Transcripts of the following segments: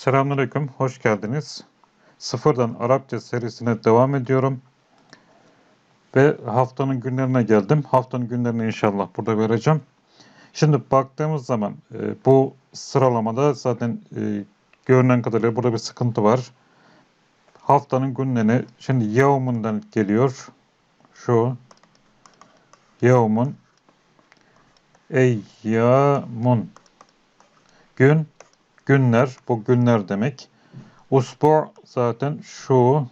Selamünaleyküm, hoş geldiniz. Sıfırdan Arapça serisine devam ediyorum. Ve haftanın günlerine geldim. Haftanın günlerini inşallah burada vereceğim. Şimdi baktığımız zaman e, bu sıralamada zaten e, görünen kadarıyla burada bir sıkıntı var. Haftanın günlerini şimdi yevmundan geliyor. Şu yevmun eyyamun gün günler bu günler demek. Usbu zaten şu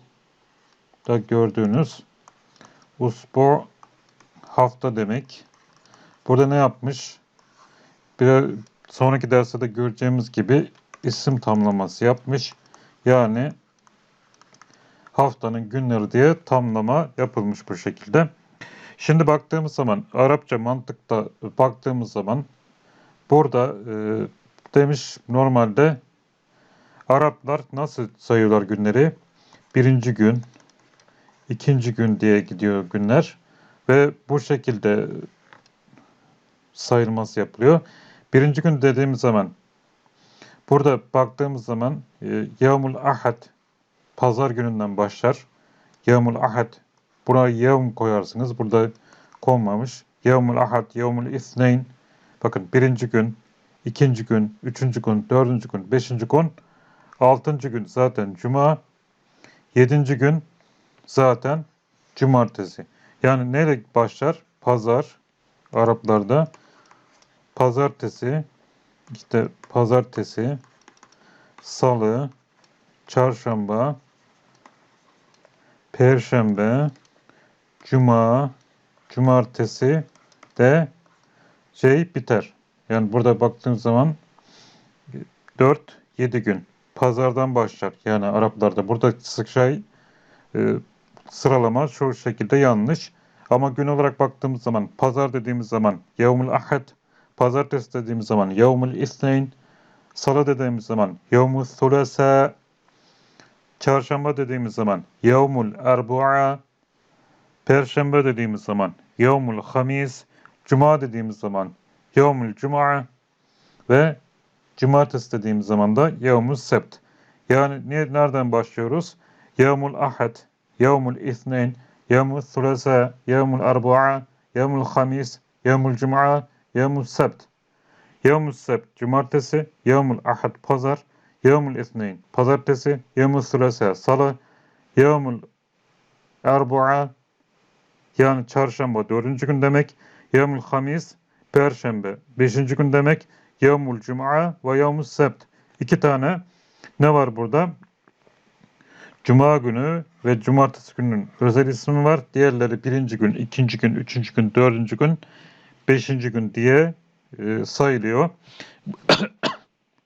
da gördüğünüz usbu hafta demek. Burada ne yapmış? Bir sonraki derste de göreceğimiz gibi isim tamlaması yapmış. Yani haftanın günleri diye tamlama yapılmış bu şekilde. Şimdi baktığımız zaman Arapça mantıkta baktığımız zaman burada e, demiş normalde Araplar nasıl sayıyorlar günleri? Birinci gün, ikinci gün diye gidiyor günler ve bu şekilde sayılması yapılıyor. Birinci gün dediğimiz zaman burada baktığımız zaman e, Yevmul Ahad pazar gününden başlar. Yevmul Ahad buna yevm koyarsınız. Burada konmamış. Yevmul Ahad, Yevmul İthneyn bakın birinci gün, ikinci gün, üçüncü gün, dördüncü gün, beşinci gün, altıncı gün zaten cuma, yedinci gün zaten cumartesi. Yani neyle başlar? Pazar, Araplarda pazartesi, işte pazartesi, salı, çarşamba, perşembe, cuma, cumartesi de şey biter. Yani burada baktığınız zaman 4-7 gün. Pazardan başlar. Yani Araplarda. Burada şey e, sıralama şu şekilde yanlış. Ama gün olarak baktığımız zaman pazar dediğimiz zaman yevmul ahad, pazartesi dediğimiz zaman yevmul isneyn, salı dediğimiz zaman yevmul thulasa, çarşamba dediğimiz zaman yevmul erbu'a, perşembe dediğimiz zaman yevmul hamis, cuma dediğimiz zaman yevmul cuma ve cumartesi dediğimiz zaman da yevmul sebt. Yani ne, nereden başlıyoruz? Yevmul ahad, yevmul ithneyn, yevmul thulasa, yevmul erbu'a, yevmul hamis, yevmul cuma, yevmul sebt. Yevmul sebt cumartesi, yevmul ahad pazar, yevmul ithneyn pazartesi, yevmul thulasa salı, yevmul erbu'a yani çarşamba dördüncü gün demek, yevmul hamis perşembe beşinci gün demek, yevmul cuma ve yevmul sebt. İki tane ne var burada? Cuma günü ve cumartesi günün özel ismi var. Diğerleri birinci gün, ikinci gün, üçüncü gün, dördüncü gün, beşinci gün diye e, sayılıyor.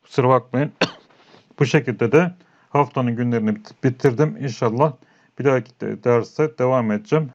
Kusura bakmayın. Bu şekilde de haftanın günlerini bit- bitirdim. İnşallah bir dahaki de- derste devam edeceğim.